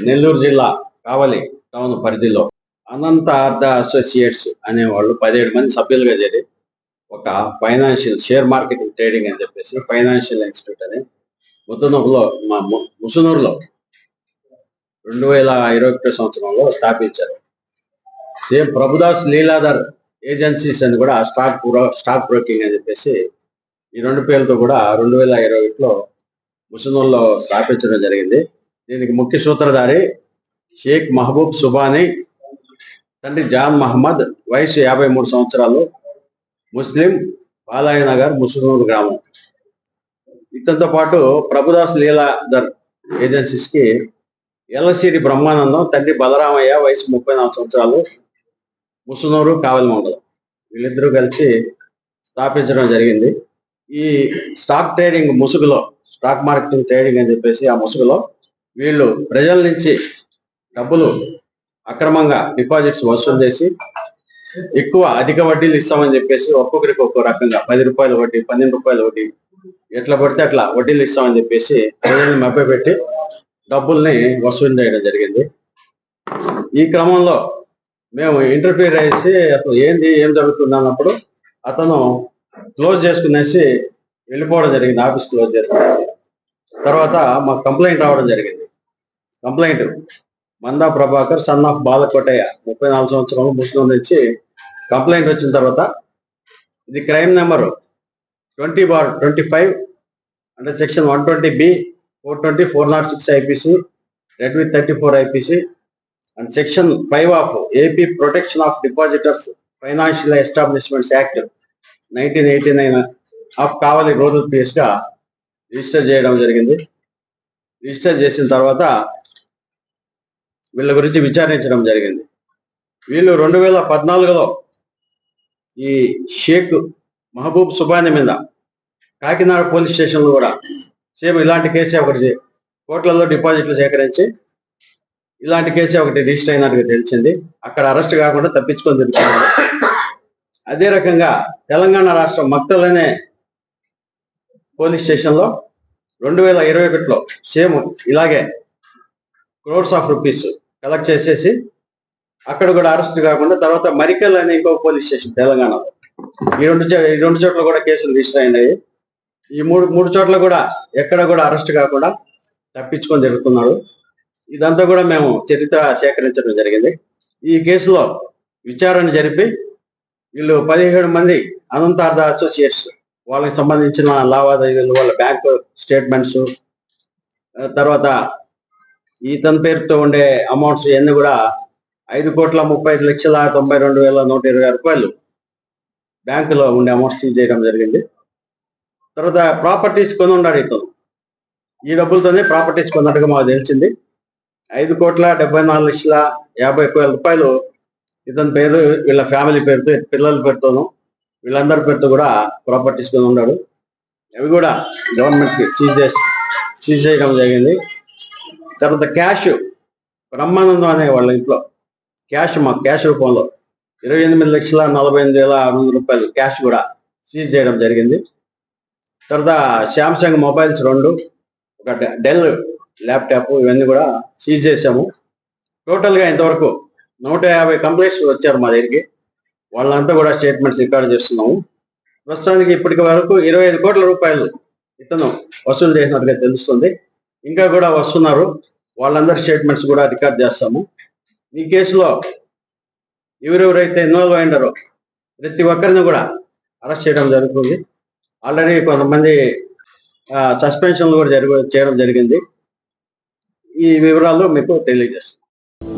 నెల్లూరు జిల్లా కావలి టౌన్ పరిధిలో అనంత ఆర్థ అసోసియేట్స్ అనేవాళ్ళు పదిహేడు మంది సభ్యులుగా చేరి ఒక ఫైనాన్షియల్ షేర్ మార్కెటింగ్ ట్రేడింగ్ అని చెప్పేసి ఫైనాన్షియల్ ఇన్స్టిట్యూట్ అని ముద్దునూరులో మా ముసునూరులో రెండు వేల ఇరవై ఒకటో సంవత్సరంలో స్థాపించారు. సేమ్ ప్రభుదాస్ లీలాధర్ ఏజెన్సీస్ అని కూడా స్టాక్ బ్రో- స్టాక్ బ్రోకింగ్ అని చెప్పేసి ఈ రెండు పేర్లతో కూడా రెండు వేల ఇరవై ఒకటిలో ముసునూరులో స్థాపించడం జరిగింది. దీనికి ముఖ్య సూత్రధారి షేక్ మహబూబ్ సుబానీ తండ్రి జాన్ మహమ్మద్ వయసు యాభై మూడు సంవత్సరాలు ముస్లిం బాలాయనగర్ ముసునూరు గ్రామం. ఇతనితో పాటు ప్రభుదాస్ లీలాధర్ ఏజెన్సీస్కి ఎల్లసిరి బ్రహ్మానందం తండ్రి బలరామయ్య వయసు ముప్పై నాలుగు సంవత్సరాలు ముసునూరు కావలి మండలం వీళ్ళిద్దరూ కలిసి స్థాపించడం జరిగింది. ఈ స్టాక్ ట్రేడింగ్ ముసుగులో స్టాక్ మార్కెటింగ్ ట్రేడింగ్ అని చెప్పేసి ఆ ముసుగులో వీళ్ళు ప్రజల నుంచి డబ్బులు అక్రమంగా డిపాజిట్స్ వసూలు చేసి ఎక్కువ అధిక వడ్డీలు ఇస్తామని చెప్పేసి ఒక్కొక్కరికి ఒక్కో రకంగా పది రూపాయల వడ్డీ పన్నెండు రూపాయల వడ్డీ ఎట్లా పడితే అట్లా వడ్డీలు ఇస్తామని చెప్పేసి ప్రజల్ని మభ్యపెట్టి డబ్బుల్ని వసూలు చేయడం జరిగింది. ఈ క్రమంలో మేము ఇంటర్ఫీర్ అయ్యేసి అసలు ఏంది ఏం జరుగుతుంది అన్నప్పుడు అతను క్లోజ్ చేసుకునేసి వెళ్ళిపోవడం జరిగింది ఆఫీస్ క్లోజ్ చేసుకునేసి. తర్వాత మాకు కంప్లైంట్ రావడం జరిగింది. Complaint. Manda Prabhakar son of Balakotaiah ముప్పై నాలుగు సంవత్సరాలు ముస్లిం నుంచి కంప్లైంట్ వచ్చిన తర్వాత ఇది crime number twenty bar twenty five అంటే section one twenty B four twenty four not six IPC read with thirty four IPC and section five of AP protection of depositors financial establishments act nineteen eighty nine of Kavali rural PS register చేయడం జరిగింది. Register చేసిన తర్వాత వీళ్ళ గురించి విచారించడం జరిగింది. వీళ్ళు రెండు వేల పద్నాలుగులో ఈ షేక్ మహబూబ్ సుబాని మీద కాకినాడ పోలీస్ స్టేషన్లో కూడా సేమ్ ఇలాంటి కేసే ఒకటి కోట్లలో డిపాజిట్లు సేకరించి ఇలాంటి కేసే ఒకటి రిజిస్టర్ అయినట్టుగా తెలిసింది. అక్కడ అరెస్ట్ కాకుండా తప్పించుకొని తిరుగుతున్నారు. అదే రకంగా తెలంగాణ రాష్ట్రం మక్తల్ అనే పోలీస్ స్టేషన్లో రెండు వేల ఇరవై ఒకటిలో సేమ్ ఇలాగే క్రోర్స్ ఆఫ్ రూపీస్ కలెక్ట్ చేసేసి అక్కడ కూడా అరెస్ట్ కాకుండా తర్వాత మరికల్ అనే ఇంకో పోలీస్ స్టేషన్ తెలంగాణలో. ఈ రెండు ఈ రెండు చోట్ల కూడా కేసులు రిజిస్టర్ అయినాయి. ఈ మూడు మూడు చోట్ల కూడా ఎక్కడ కూడా అరెస్ట్ కాకుండా తప్పించుకొని తిరుగుతున్నాడు ఇదంతా కూడా మేము చరిత్ర సేకరించడం జరిగింది. ఈ కేసులో విచారణ జరిపి వీళ్ళు పదిహేడు మంది అనంతార్థ అసోసియేట్స్ వాళ్ళకి సంబంధించిన లావాదేవీలు వాళ్ళ బ్యాంక్ స్టేట్మెంట్స్ తర్వాత ఇతని పేరుతో ఉండే అమౌంట్స్ ఇవన్నీ కూడా ఐదు కోట్ల ముప్పై ఐదు లక్షల తొంభై రెండు వేల నూట ఇరవై రూపాయలు బ్యాంకులో ఉండే అమౌంట్స్ సీజ్ చేయడం జరిగింది. తర్వాత ప్రాపర్టీస్ కొని ఉన్నాడు ఇతను. ఈ డబ్బులతోనే ప్రాపర్టీస్ కొన్నట్టుగా మాకు తెలిసింది. ఐదు కోట్ల డెబ్బై నాలుగు లక్షల యాభై ఒక్క వేల రూపాయలు ఇతని పేరు వీళ్ళ ఫ్యామిలీ పేరుతో పిల్లల పేరుతోనూ వీళ్ళందరి పేరుతో కూడా ప్రాపర్టీస్ కొని ఉన్నాడు అవి కూడా గవర్నమెంట్కి సీజ్ చేసి సీజ్ చేయడం జరిగింది. తర్వాత క్యాష్ బ్రహ్మానందం అనే వాళ్ళ ఇంట్లో క్యాష్ మా క్యాష్ రూపంలో ఇరవై ఎనిమిది లక్షల నలభై ఎనిమిది వేల ఆరు వందల రూపాయలు క్యాష్ కూడా సీజ్ చేయడం జరిగింది. తర్వాత శాంసంగ్ మొబైల్స్ రెండు ఒక డె- డెల్ ల్యాప్టాప్ ఇవన్నీ కూడా సీజ్ చేసాము టోటల్గా ఇంతవరకు నూట యాభై కంప్లైంట్స్ వచ్చారు మా దగ్గరికి. వాళ్ళంతా కూడా స్టేట్మెంట్స్ రికార్డ్ చేస్తున్నాము. ప్రస్తుతానికి ఇప్పటికి వరకు ఇరవై ఐదు కోట్ల రూపాయలు ఇతను వసూలు చేసినట్టుగా తెలుస్తుంది. ఇంకా కూడా వస్తున్నారు. వాళ్ళందరి స్టేట్మెంట్స్ కూడా రికార్డ్ చేస్తాము. ఈ కేసులో ఎవరెవరైతే ఇన్వాల్వ్ అయినారో ప్రతి ఒక్కరిని కూడా అరెస్ట్ చేయడం జరుగుతుంది. ఆల్రెడీ కొంతమంది సస్పెన్షన్లు కూడా జరుగు చేయడం జరిగింది. ఈ వివరాలు మీకు తెలియజేస్తాను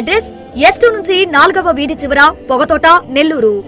address ఎస్ నుంచి నాలుగవ వీధి చివర పొగతోట నెల్లూరు.